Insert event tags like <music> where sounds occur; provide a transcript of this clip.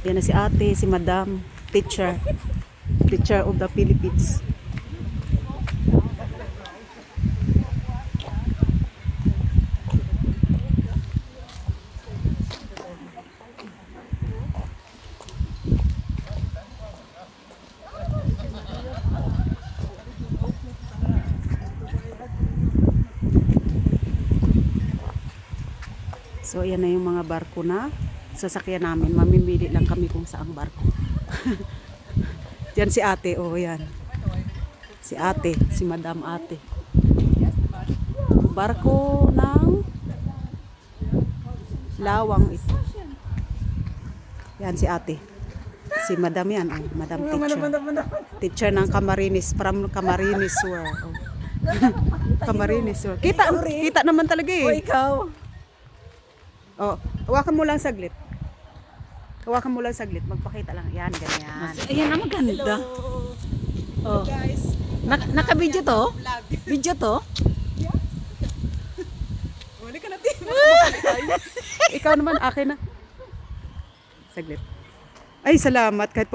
Yan na si ate, si madam, teacher. Teacher of the Philippines. So, ayan na yung mga barko na sasakyan namin. Mamimili lang kami kung saang barko. <laughs> Yan si ate, oh yan. Si ate, si madam ate. Barko ng lawang ito. Yan si ate. Si madam yan, oh, madam teacher. Teacher ng Camarines, from Camarines Sur. Oh. Camarines Sur. Kita, kita naman talaga O eh. ikaw. Oh, hawakan mo lang saglit. Hawakan mo lang saglit. Magpakita lang. Yan, ganyan. Ayan na maganda. Oh. Guys, Nak naka-video to? Video to? wala <laughs> ka natin. <laughs> Ikaw naman, akin na. Saglit. Ay, salamat. Kahit